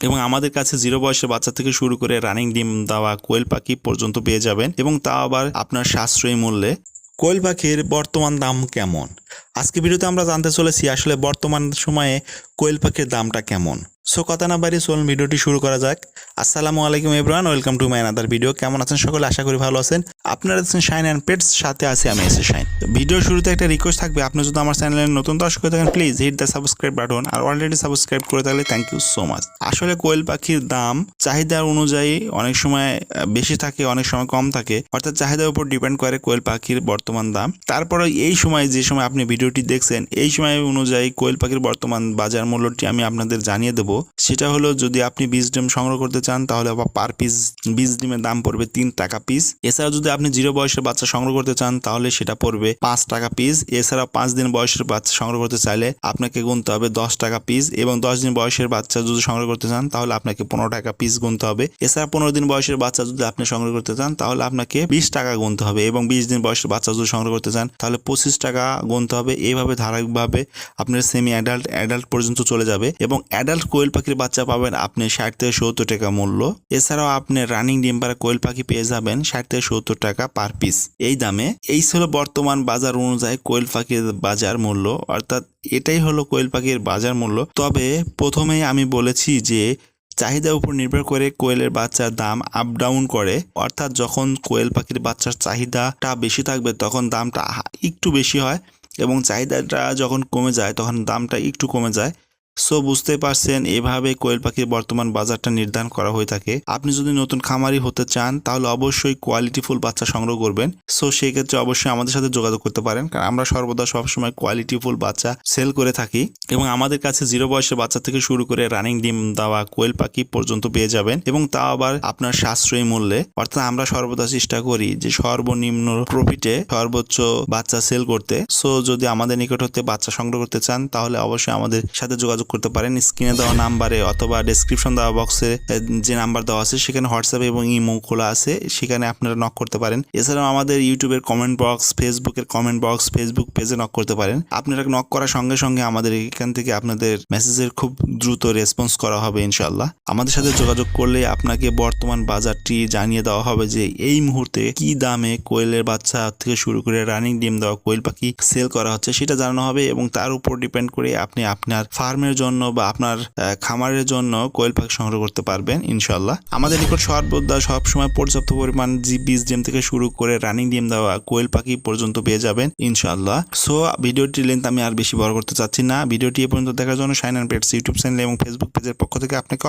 এবং আমাদের কাছে জিরো বয়সের বাচ্চা থেকে শুরু করে রানিং ডিম দেওয়া কোয়েল পাখি পর্যন্ত পেয়ে যাবেন এবং তা আবার আপনার সাশ্রয়ী মূল্যে। কোয়েল পাখির বর্তমান দাম কেমন? আজকে ভিডিওতে আমরা জানতে চলেছি আসলে বর্তমান সময়ে কোয়েল পাখির দামটা কেমন। সো কথা না বাড়ি চলুন ভিডিওটি শুরু করা যাক। আসসালামু আলাইকুম everyone welcome to my another video কেমন আছেন সকলে? আশা করি ভালো আছেন। আপনারা আছেন শাইন অ্যান্ড পেটস সাথে আছে আমি এসে শাইন ভিডিও শুরুতে একটা রিকোয়েস্ট থাকবে, আপনি যদি আমার চ্যানেলে নতুন দর্শক হয়ে থাকেন please hit the subscribe button R already subscribe করে থাকলে থ্যাংক ইউ সো মাচ আসলে কোয়েল পাখির দাম চাহিদা অনুযায়ী অনেক সময় বেশি থাকে, অনেক সময় কম থাকে। অর্থাৎ চাহিদার উপর ডিপেন্ড করে কোয়েল পাখির বর্তমান দাম। তারপরে এই সময়, যে সময় আপনি ভিডিওটি দেখছেন, এই সময় অনুযায়ী কোয়েল পাখির বর্তমান বাজার মূল্যটি আমি আপনাদের জানিয়ে দেবো। সেটা হলো যদি আপনি বীজ ডিম সংগ্রহ করতে চান, তাহলে আবার পার পিস বীজ ডিমের দাম পড়বে তিন টাকা পিস এছাড়া যদি আপনি জিরো বয়সের বাচ্চা সংগ্রহ করতে চান, তাহলে সেটা পড়বে পাঁচ টাকা পিস এছাড়া পাঁচ দিন বয়সের বাচ্চা সংগ্রহ করতে চাইলে আপনাকে গুনতে হবে দশ টাকা পিস এবং দশ দিন বয়সের বাচ্চা যদি সংগ্রহ করতে চান, তাহলে আপনাকে পনেরো টাকা পিস গুনতে হবে। এছাড়া পনেরো দিন বয়সের বাচ্চা যদি আপনি সংগ্রহ করতে চান, তাহলে আপনাকে বিশ টাকা গুনতে হবে এবং বিশ দিন বয়সের বাচ্চা যদি সংগ্রহ করতে চান, তাহলে পঁচিশ টাকা গুনতে হবে। এইভাবে ধারাবাহিকভাবে আপনার সেমি অ্যাডাল্ট অ্যাডাল্ট পর্যন্ত চলে যাবে এবং অ্যাডাল্ট কোয়েল পাখির বাচ্চা পাবেন আপনি ষাট থেকে সত্তর টাকা মূল্য। এছাড়াও আপনি রানিং ডিম পাড়া কোয়েল পাখি পেয়ে যাবেন ষাট থেকে সত্তর টাকা পার পিস। এই দামে, এই ছিল বর্তমান বাজার অনুযায়ী কোয়েল পাখির বাজার মূল্য। অর্থাৎ এটাই হলো কোয়েল পাখির বাজার মূল্য। তবে প্রথমেই আমি বলেছি যে, চাহিদার উপর নির্ভর করে কোয়েলের বাচ্চার দাম আপ ডাউন করে। অর্থাৎ যখন কোয়েল পাখির বাচ্চার চাহিদাটা বেশি থাকবে, তখন দামটা একটু বেশি হয় এবং চাহিদাটা যখন কমে যায়, তখন দামটা একটু কমে যায়। সো বুঝতে পারছেন, এভাবে কোয়েল পাখির বর্তমান বাজারটা নির্ধারণ করা হয়ে থাকে। আপনি যদি নতুন খামারি হতে চান, তাহলে অবশ্যই কোয়ালিটিফুল বাচ্চা সংগ্রহ করবেন। সো সেই ক্ষেত্রে অবশ্যই আমাদের সাথে যোগাযোগ করতে পারেন, কারণ আমরা সর্বদা সবসময় কোয়ালিটিফুল বাচ্চা সেল করে থাকি। এবং আমাদের কাছে জিরো বয়সের বাচ্চা থেকে শুরু করে রানিং ডিম দেওয়া কোয়েল পাখি পর্যন্ত পেয়ে যাবেন। এবং তা আবার আপনার সাশ্রয়ী মূল্যে। অর্থাৎ আমরা সর্বদা চেষ্টা করি যে সর্বনিম্ন প্রফিটে সর্বোচ্চ বাচ্চা সেল করতে। সো যদি আমাদের নিকট হতে বাচ্চা সংগ্রহ করতে চান, তাহলে অবশ্যই আমাদের সাথে যোগাযোগ করতে পারেন। স্ক্রিনে দেওয়া নাম্বারে অথবা ডেসক্রিপশন দেওয়া বক্সে যে নাম্বার দেওয়া আছে, সেখানে হোয়াটসঅ্যাপ এবং ইমো খোলা আছে। সেখানে আপনারা নক করতে পারেন। এছাড়াও আমাদের ইউটিউবের কমেন্ট বক্স ফেসবুকের কমেন্ট বক্স ফেসবুক পেজে নক করতে পারেন। আপনারা নক করার সঙ্গে সঙ্গে আমাদের এখান থেকে আপনাদের মেসেজের খুব দ্রুত রেসপন্স করা হবে ইনশাল্লাহ আমাদের সাথে যোগাযোগ করলে আপনাকে বর্তমান বাজারটি জানিয়ে দেওয়া হবে যে, এই মুহূর্তে কি দামে কোয়েলের বাচ্চা থেকে শুরু করে রানিং ডিম দেওয়া কোয়েল পাখি সেল করা হচ্ছে সেটা জানানো হবে এবং তার উপর ডিপেন্ড করে আপনি আপনার ফার্মের জন্য বা আপনার খামারের জন্য কোয়েল পাখি সংগ্রহ করতে পারবেন ইনশাল্লাহ আমাদের নিকট সর্বদা সবসময় পর্যাপ্ত পরিমাণ বীজ ডিম থেকে শুরু করে রানিং ডিম দেওয়া কোয়েল পাখি পর্যন্ত পেয়ে যাবেন ইনশাল্লাহ সো ভিডিওটি লেন্থ আমি আর বেশি বড় করতে চাচ্ছি না। ভিডিওটি এ পর্যন্ত দেখার জন্য sign and pets YouTube channel এবং ফেসবুক পেজের পক্ষ থেকে আপনাকে